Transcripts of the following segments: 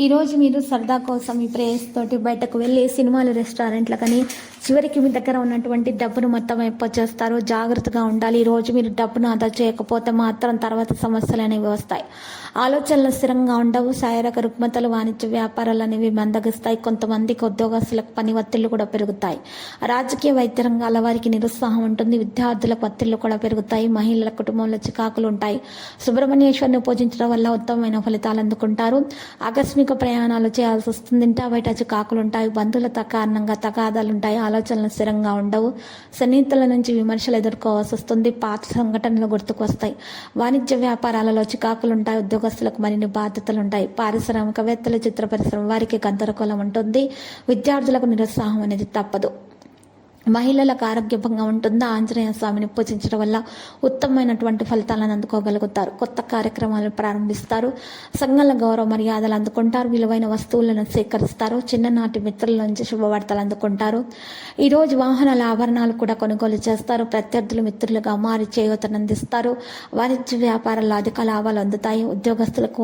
ఈరోజు మీరు సరదా కోసం మీ ప్రేయస్ తోటి బయటకు వెళ్ళి సినిమాలు రెస్టారెంట్లకని చివరికి మీ దగ్గర ఉన్నటువంటి డబ్బును మొత్తం చేస్తారు జాగ్రత్తగా ఉండాలి. ఈ రోజు మీరు డబ్బును ఆదా చేయకపోతే మాత్రం తర్వాత సమస్యలు అనేవి వస్తాయి. ఆలోచనలు స్థిరంగా ఉండవు. శారీరక రుగ్మతలు వాణిజ్య వ్యాపారాలు అనేవి మందగిస్తాయి. కొంతమందికి ఉద్యోగస్తులకు పని ఒత్తిళ్ళు కూడా పెరుగుతాయి. రాజకీయ వైద్య రంగాల వారికి నిరుత్సాహం ఉంటుంది. విద్యార్థులకు ఒత్తిళ్ళు కూడా పెరుగుతాయి. మహిళల కుటుంబంలో చికాకులు ఉంటాయి. సుబ్రహ్మణ్యేశ్వరిని పూజించడం వల్ల ఉత్తమమైన ఫలితాలు అందుకుంటారు. ఆకస్మిక ప్రయాణాలు చేయాల్సి వస్తుంది. ఇంటా బయట చికాకులు ఉంటాయి బంధువుల కారణంగా తగాదాలు ఉంటాయి ఆలోచనలు స్థిరంగా ఉండవు. సన్నిహితుల నుంచి విమర్శలు ఎదుర్కోవాల్సి వస్తుంది పాత సంఘటనలు గుర్తుకు వస్తాయి. వాణిజ్య వ్యాపారాలలో చికాకులు ఉంటాయి ఉద్యోగస్తులకు మరిన్ని బాధ్యతలు ఉంటాయి. పారిశ్రామికవేత్తలు చిత్ర పరిశ్రమ వారికి గందరగోళం ఉంటుంది. విద్యార్థులకు నిరుత్సాహం అనేది తప్పదు. మహిళలకు ఆరోగ్యంగా ఉంటుందా? ఆంజనేయ స్వామిని పూజించడం వల్ల ఉత్తమమైనటువంటి ఫలితాలను అందుకోగలుగుతారు. కొత్త కార్యక్రమాలను ప్రారంభిస్తారు. సంఘాల గౌరవ మర్యాదలు అందుకుంటారు. విలువైన వస్తువులను సేకరిస్తారు. చిన్ననాటి మిత్రుల నుంచి శుభవార్తలు అందుకుంటారు. ఈరోజు వాహనాల ఆభరణాలు కూడా కొనుగోలు చేస్తారు. ప్రత్యర్థులు మిత్రులుగా మారి చేయూతను అందిస్తారు వాణిజ్య వ్యాపారాల్లో అధిక లాభాలు అందుతాయి. ఉద్యోగస్తులకు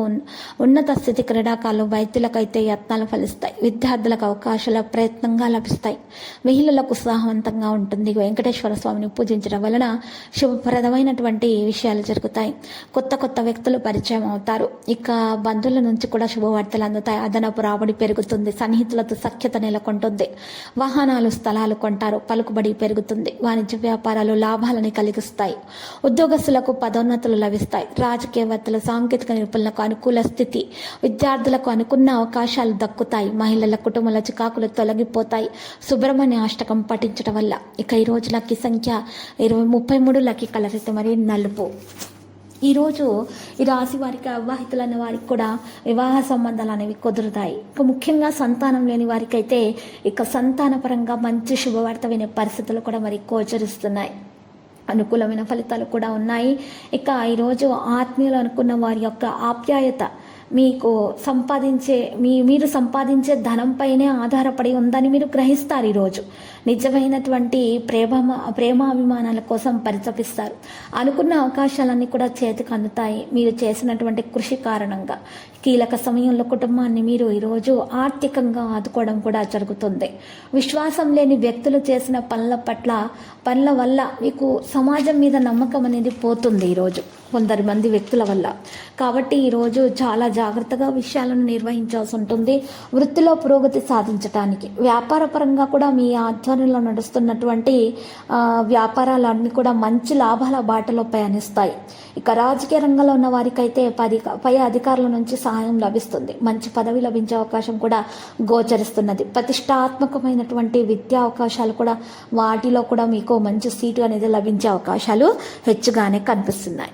ఉన్నత స్థితి క్రీడాకారులు వైద్యులకైతే యత్నాలు ఫలిస్తాయి. విద్యార్థులకు అవకాశాల ప్రయత్నంగా లభిస్తాయి. మహిళలకు ఉత్సాహం ఉత్సాహవంతంగా ఉంటుంది. వెంకటేశ్వర స్వామిని పూజించడం వలన శుభప్రదమైనటువంటి విషయాలు జరుగుతాయి. కొత్త కొత్త వ్యక్తులు పరిచయం అవుతారు. ఇక బంధువుల నుంచి కూడా శుభవార్తలు అందుతాయి. అదనపు రాబడి పెరుగుతుంది. సన్నిహితులతో సఖ్యత నెలకొంటుంది. వాహనాలు స్థలాలు కొంటారు. పలుకుబడి పెరుగుతుంది. వాణిజ్య వ్యాపారాలు లాభాలని కలిగిస్తాయి. ఉద్యోగస్తులకు పదోన్నతులు లభిస్తాయి. రాజకీయవేత్తలు సాంకేతిక నిపుణులకు అనుకూల స్థితి విద్యార్థులకు అనుకున్న అవకాశాలు దక్కుతాయి. మహిళల కుటుంబాల చికాకులు తొలగిపోతాయి. సుబ్రహ్మణ్య అష్టకం పఠించడం వల్ల. ఇక ఈ రోజు లక్కీ సంఖ్య ఇరవై ముప్పై మూడు లక్కీ కలర్స్ అయితే మరి నలుపు. ఈరోజు ఈ రాశి వారికి అవివాహితులైన వారికి కూడా వివాహ సంబంధాలు అనేవి కుదురుతాయి. ఇక ముఖ్యంగా సంతానం లేని వారికి అయితే ఇక సంతానపరంగా మంచి శుభవార్త వినే పరిస్థితులు కూడా మరి గోచరిస్తున్నాయి. అనుకూలమైన ఫలితాలు కూడా ఉన్నాయి. ఇక ఈరోజు ఆత్మీయులు అనుకున్న వారి యొక్క ఆప్యాయత మీకు సంపాదించే మీ మీరు సంపాదించే ధనంపైనే ఆధారపడి ఉందని మీరు గ్రహిస్తారు ఈరోజు. నిజమైనటువంటి ప్రేమ ప్రేమాభిమానాల కోసం పరితపిస్తారు. అనుకున్న అవకాశాలన్నీ కూడా చేతికి అందుతాయి. మీరు చేసినటువంటి కృషి కారణంగా. కీలక సమయంలో కుటుంబాన్ని మీరు ఈరోజు ఆర్థికంగా ఆదుకోవడం కూడా జరుగుతుంది. విశ్వాసం లేని వ్యక్తులు చేసిన పనుల పట్ల పనుల వల్ల మీకు సమాజం మీద నమ్మకం అనేది పోతుంది ఈరోజు. కొందరి మంది వ్యక్తుల వల్ల. కాబట్టి ఈరోజు చాలా జాగ్రత్తగా విషయాలను నిర్వహించాల్సి ఉంటుంది. వృత్తిలో పురోగతి సాధించడానికి వ్యాపార పరంగా కూడా మీ ఆధ్వర్యంలో నడుస్తున్నటువంటి వ్యాపారాలన్నీ కూడా మంచి లాభాల బాటలో పయనిస్తాయి. ఇక రాజకీయ రంగంలో ఉన్న వారికైతే పది పై అధికారుల నుంచి సహాయం లభిస్తుంది. మంచి పదవి లభించే అవకాశం కూడా గోచరిస్తున్నది. ప్రతిష్టాత్మకమైనటువంటి విద్యా అవకాశాలు కూడా వాటిలో కూడా మీకు మంచి సీటు అనేది లభించే అవకాశాలు హెచ్చుగానే కనిపిస్తున్నాయి.